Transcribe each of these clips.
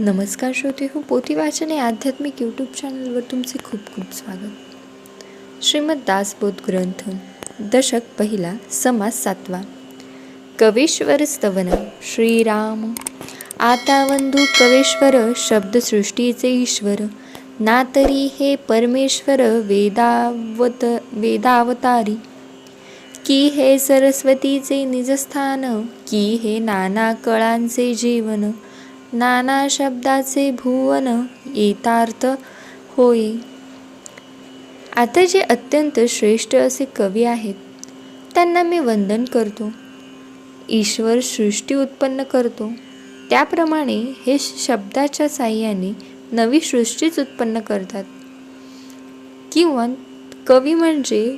नमस्कार श्रोते हो पोथी वाचन या आध्यात्मिक यूट्यूब चॅनलवर तुमचे खूप खूप स्वागत. श्रीमद दासबोध ग्रंथ दशक पहिला समास सातवा. कवेश्वर स्तवन श्रीराम. आता वंधू कवेश्वर शब्दसृष्टीचे ईश्वर. ना तरी हे परमेश्वर वेदावत वेदावतारी. की हे सरस्वतीचे निजस्थान की हे नाना कळांचे जीवन. नाना शब्दाचे भुवन येतार्थ होय आता जे अत्यंत श्रेष्ठ असे कवी आहेत त्यांना मी वंदन करतो. ईश्वर सृष्टी उत्पन्न करतो. त्याप्रमाणे हे शब्दाच्या साह्याने नवी सृष्टीच उत्पन्न करतात. किंवा कवी म्हणजे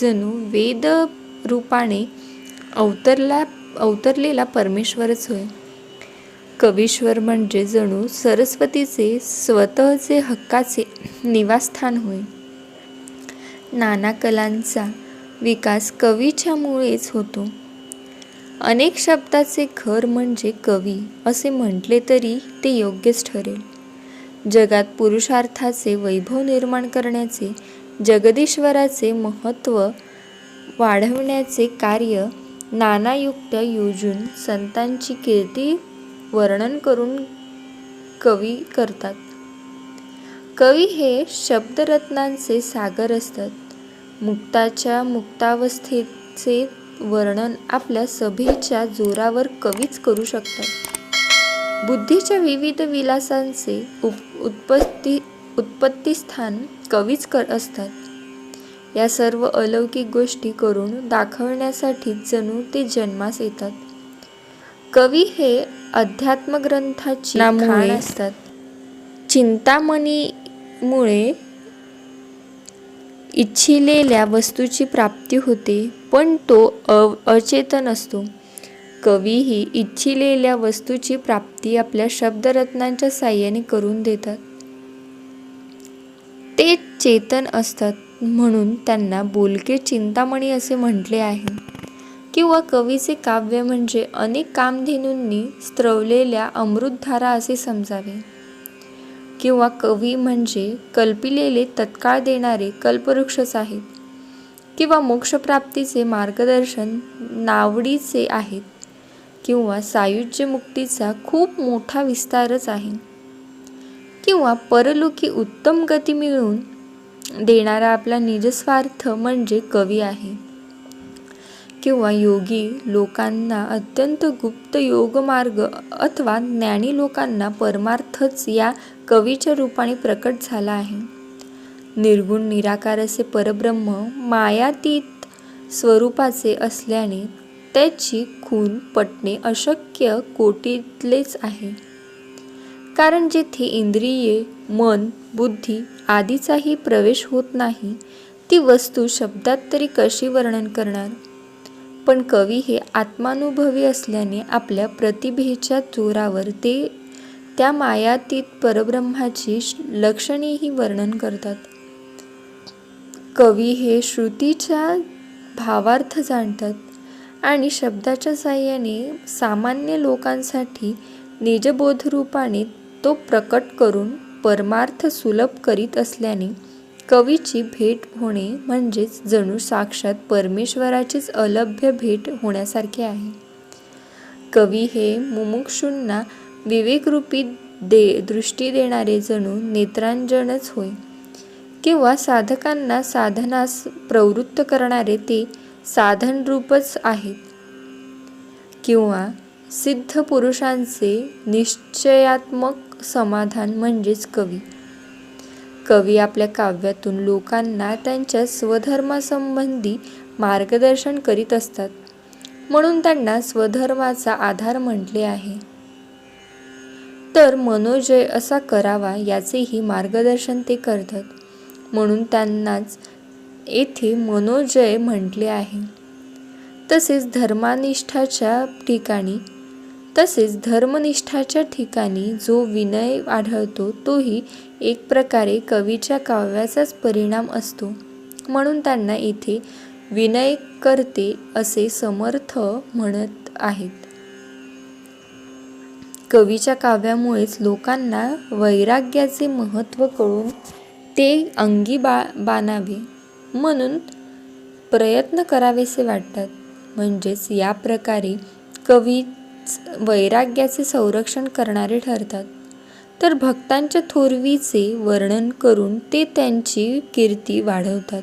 जणू वेद रूपाने अवतरला अवतरलेला परमेश्वरच होय. कवीश्वर म्हणजे जणू सरस्वतीचे स्वतःचे हक्काचे निवासस्थान होय. नाना कलांचा विकास कवीच्यामुळेच होतो. अनेक शब्दाचे घर म्हणजे कवी असे म्हटले तरी ते योग्यच ठरेल. जगात पुरुषार्थाचे वैभव निर्माण करण्याचे जगदीश्वराचे महत्त्व वाढवण्याचे कार्य नानायुक्त योजून संतांची कीर्ती वर्णन करून कवी करतात. कवी हे शब्दरत्नांचे सागर असतात. मुक्ताच्या मुक्तावस्थेचे वर्णन आपल्या सभेच्या जोरावर कवीच करू शकतात. बुद्धीच्या विविध विलासांचे उप उत्पत्ती उत्पत्तीस्थान कवीच कर असतात. या सर्व अलौकिक गोष्टी करून दाखवण्यासाठी जणू ते जन्मास येतात. कवी हे अध्यात्म ग्रंथाची खाण असतात. चिंतामणीमुळे इच्छिलेल्या वस्तूची प्राप्ती होते पण तो अ अचेतन असतो. कवी ही इच्छिलेल्या वस्तूची प्राप्ती आपल्या शब्दरत्नांच्या साह्याने करून देतात. ते चेतन असतात म्हणून त्यांना बोलके चिंतामणी असे म्हटले आहे. किंवा कवीचे काव्य म्हणजे अनेक कामधेनूंनी स्त्रवलेल्या अमृतधारा असे समजावे. किंवा कवी म्हणजे कल्पिलेले तत्काळ देणारे कल्पवृक्षच आहेत किंवा मोक्षप्राप्तीचे मार्गदर्शन नावडीचे आहेत किंवा सायुज्य मुक्तीचा खूप मोठा विस्तारच आहे. किंवा परलोकी उत्तम गती मिळवून देणारा आपला निजस्वार्थ म्हणजे कवी आहे. किंवा योगी लोकांना अत्यंत गुप्त योगमार्ग अथवा ज्ञानी लोकांना परमार्थच या कवीच्या रूपाने प्रकट झाला आहे. निर्गुण निराकार असे परब्रह्म मायातीत स्वरूपाचे असल्याने त्याची खून पटणे अशक्य कोटीतलेच आहे. कारण जेथे इंद्रिये मन बुद्धी आदीचाही प्रवेश होत नाही ती वस्तू शब्दात तरी कशी वर्णन करणार? पण कवी हे आत्मानुभवी असल्याने आपल्या प्रतिभेच्या जोरावर ते त्या मायातीत परब्रह्माची लक्षणेही वर्णन करतात. कवी हे श्रुतीच्या भावार्थ जाणतात आणि शब्दाच्या साह्याने सामान्य लोकांसाठी निजबोधरूपाने तो प्रकट करून परमार्थ सुलभ करीत असल्याने कवीची भेट होणे म्हणजेच जणू साक्षात परमेश्वराचीच अलभ्य भेट होण्यासारखे आहे. कवी हे मुमुक्षूंना विवेकरूपी दे दृष्टी देणारे जणू नेत्रांजनच होय. किंवा साधकांना साधनास प्रवृत्त करणारे ते साधनरूपच आहेत. किंवा सिद्ध पुरुषांचे निश्चयात्मक समाधान म्हणजेच कवी. कवी आपल्या काव्यातून लोकांना त्यांच्या स्वधर्मासंबंधी मार्गदर्शन करीत असतात. म्हणून त्यांना स्वधर्माचा आधार म्हटले आहे. तर मनोजय असा करावा याचेही मार्गदर्शन ते करतात. म्हणून त्यांनाच येथे मनोजय म्हटले आहे. तसेच धर्मानिष्ठाच्या ठिकाणी तसेच धर्मनिष्ठाच्या ठिकाणी जो विनय आढळतो तोही एक प्रकारे कवीच्या काव्याचाच परिणाम असतो. म्हणून त्यांना इथे विनय करते असे समर्थ म्हणत आहेत. कवीच्या काव्यामुळेच लोकांना वैराग्याचे महत्त्व कळून ते अंगी बा बाणावे. म्हणून प्रयत्न करावेसे वाटतात. म्हणजेच या प्रकारे कवीच वैराग्याचे संरक्षण करणारे ठरतात. तर भक्तांच्या थोरवीचे वर्णन करून ते त्यांची कीर्ती वाढवतात.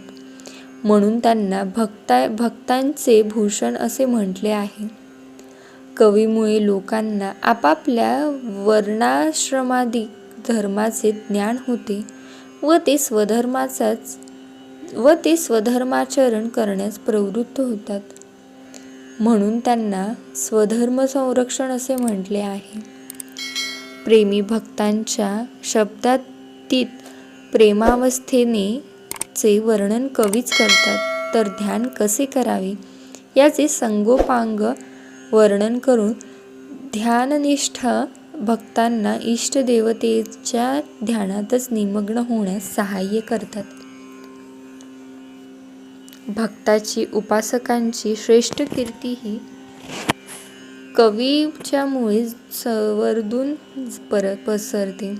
म्हणून त्यांना भक्ता भक्तांचे भूषण असे म्हटले आहे. कवीमुळे लोकांना आपापल्या वर्णाश्रमादी धर्माचे ज्ञान होते व ते स्वधर्माचाच व ते स्वधर्माचरण करण्यास प्रवृत्त होतात. म्हणून त्यांना स्वधर्म संरक्षण असे म्हटले आहे. प्रेमी भक्तांच्या शब्दातीत प्रेमावस्थेने चे वर्णन कवीच करतात तर ध्यान कसे करावे? याचे संगोपांग वर्णन करून ध्याननिष्ठ भक्तांना इष्टदेवतेच्या ध्यानातच निमग्न होण्यास सहाय्य करतात. भक्ताची उपासकांची श्रेष्ठ कीर्ती ही कवीच्यामुळे संवर्धून पर पसरते.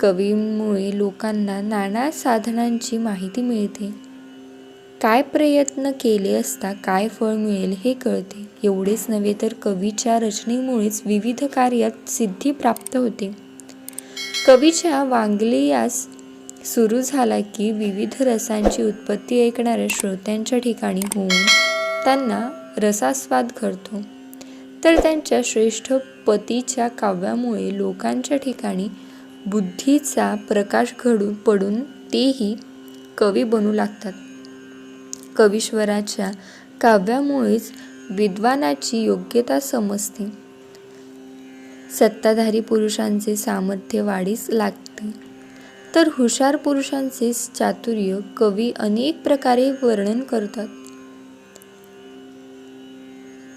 कवीमुळे लोकांना नाना साधनांची माहिती मिळते. काय प्रयत्न केले असता काय फळ मिळेल हे कळते. एवढेच नव्हे तर कवीच्या रचनेमुळेच विविध कार्यात सिद्धी प्राप्त होते. कवीच्या वांगलियास सुरू झाला की विविध रसांची उत्पत्ती ऐकणाऱ्या श्रोत्यांच्या ठिकाणी होऊन त्यांना रसास्वाद घडतो. तर त्यांच्या श्रेष्ठ पतीच्या काव्यामुळे लोकांच्या ठिकाणी बुद्धीचा प्रकाश घडून पडून तेही कवी बनू लागतात. कवीश्वराच्या काव्यामुळेच विद्वानाची योग्यता समजते. सत्ताधारी पुरुषांचे सामर्थ्य वाढीस लागते. तर हुशार पुरुषांचे चातुर्य कवी अनेक प्रकारे वर्णन करतात.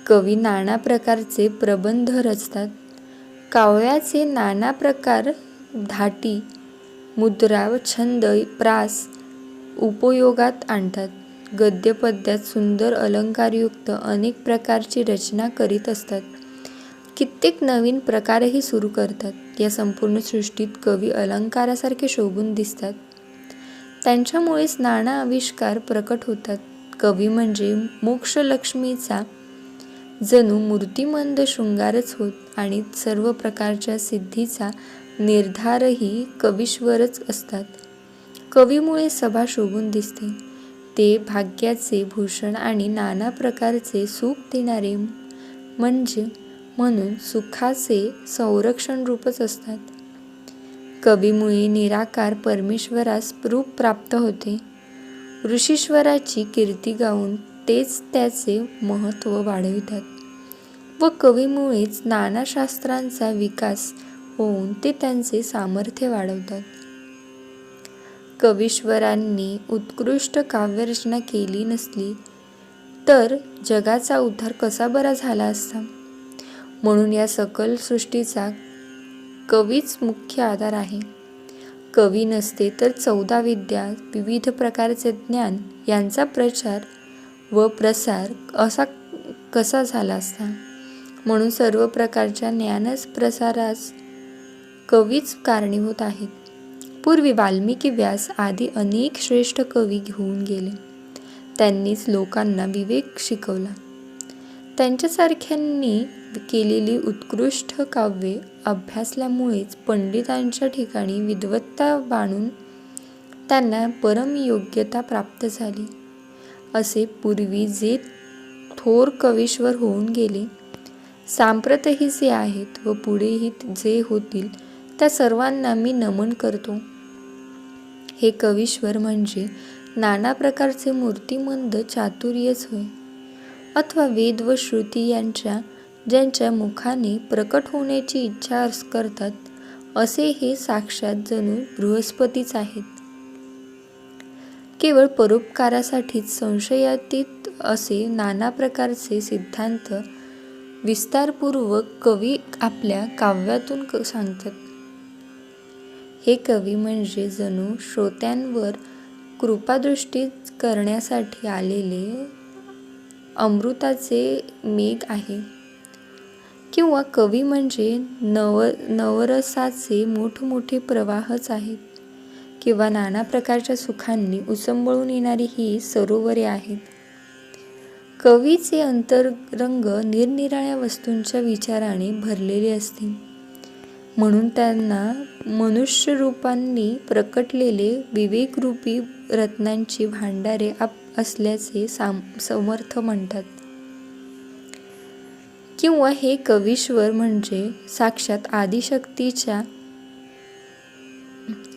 कवी नाना प्रकारचे प्रबंध रचतात. काव्याचे नाना प्रकार धाटी मुद्रा व छंद प्रास उपयोगात आणतात. गद्यपद्यात सुंदर अलंकारयुक्त अनेक प्रकारची रचना करीत असतात. कित्येक नवीन प्रकारही सुरू करतात. या संपूर्ण सृष्टीत कवी अलंकारासारखे शोभून दिसतात. त्यांच्यामुळेच नाना आविष्कार प्रकट होतात. कवी म्हणजे मोक्षलक्ष्मीचा जणू मूर्तिमंद शृंगारच होत आणि सर्व प्रकारच्या सिद्धीचा निर्धारही कवीश्वरच असतात. कवीमुळे सभा शोभून दिसते. ते भाग्याचे भूषण आणि नाना प्रकारचे सुख देणारे म्हणजे म्हणून सुखाचे संरक्षण रूपच असतात. कवीमुळे निराकार परमेश्वरास रूप प्राप्त होते. ऋषीश्वराची कीर्ती गाऊन तेच त्याचे महत्त्व वाढवितात व कवीमुळेच नानाशास्त्रांचा विकास होऊन ते त्यांचे सामर्थ्य वाढवतात. कवीश्वरांनी उत्कृष्ट काव्यरचना केली नसली तर जगाचा उद्धार कसा बरा झाला असता? म्हणून या सकल सृष्टीचा कवीच मुख्य आधार आहे. कवी नसते तर चौदा विद्या विविध प्रकारचे ज्ञान यांचा प्रचार व प्रसार असा कसा झाला असता? म्हणून सर्व प्रकारच्या ज्ञानच प्रसारास कवीच कारणीभूत आहेत. पूर्वी वाल्मिकी व्यास आदी अनेक श्रेष्ठ कवी घेऊन गेले. त्यांनीच लोकांना विवेक शिकवला. त्यांच्यासारख्यांनी केलेली उत्कृष्ट काव्ये अभ्यासल्यामुळेच पंडितांच्या ठिकाणी विद्वत्ता बाणून त्यांना परमयोग्यता प्राप्त झाली. असे पूर्वी जे थोर कवीश्वर होऊन गेले. सांप्रतही जे आहेत व पुढेही जे होतील त्या सर्वांना मी नमन करतो. हे कवीश्वर म्हणजे नाना प्रकारचे मूर्तिमंद चातुर्यच होय. अथवा वेद व श्रुती यांच्या ज्यांच्या मुखाने प्रकट होण्याची इच्छा करतात असे हे साक्षात जणू बृहस्पतीच आहेत. केवळ परोपकारासाठीच संशयातीत असे नाना प्रकारचे सिद्धांत विस्तारपूर्वक कवी आपल्या काव्यातून सांगतात. हे कवी म्हणजे जणू श्रोत्यांवर कृपादृष्टी करण्यासाठी आलेले अमृताचे मेघ आहे. किंवा कवी म्हणजे नव नवरसाचे मोठमोठे प्रवाहच आहेत. किंवा नाना प्रकारच्या सुखांनी उसंबळून येणारी ही सरोवरे आहेत. कवीचे अंतरंग निरनिराळ्या वस्तूंच्या विचाराने भरलेले असते म्हणून त्यांना मनुष्य रूपांनी प्रकटलेले विवेकरूपी रत्नांची भांडारे आप असल्याचे साम समर्थ म्हणतात. किंवा हे कवीश्वर म्हणजे साक्षात आदिशक्तीच्या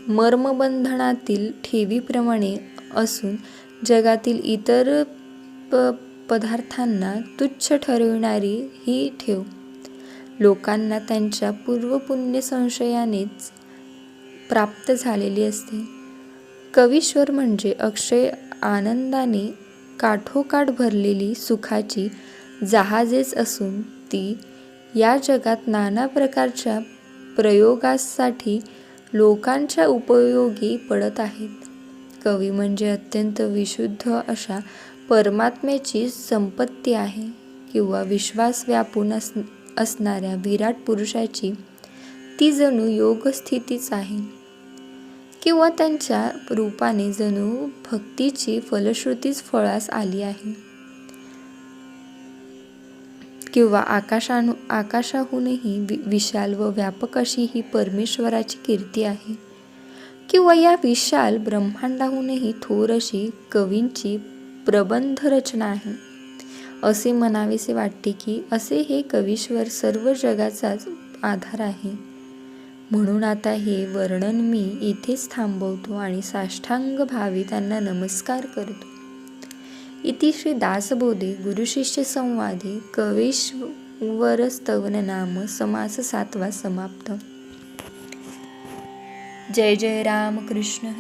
मर्मबंधनातील ठेवीप्रमाणे असून जगातील इतर प पदार्थांना तुच्छ ठरविणारी ही ठेव. लोकांना त्यांच्या पूर्वपुण्य संशयानेच प्राप्त झालेली असते. कवीश्वर म्हणजे अक्षय आनंदाने काठोकाठ भरलेली सुखाची जहाजेच असून ती या जगात नाना प्रकारच्या प्रयोगासाठी लोकांच्या उपयोगी पडत आहेत. कवी म्हणजे अत्यंत विशुद्ध अशा परमात्म्याची संपत्ती आहे किंवा विश्वास व्यापून अस असणाऱ्या विराट पुरुषाची ती जणू योगस्थितीच आहे. किंवा त्यांच्या रूपाने जणू भक्तीची फलश्रुतीच फळास आली आहे. किंवा आकाशानु आकाशाहूनही वि विशाल व व्यापक अशी ही परमेश्वराची कीर्ती आहे. किंवा या विशाल ब्रह्मांडाहूनही थोर अशी कवींची प्रबंध रचना आहे. असे म्हणावेसे वाटते की असे हे कवीश्वर सर्व जगाचाच आधार आहे. म्हणून आता हे वर्णन मी इथेच थांबवतो आणि साष्टांग भावी त्यांना नमस्कार करतो. इति श्री दासबोधे गुरुशिष्य संवादे नाम समास सातवा समाप्त। जय जय राम कृष्ण।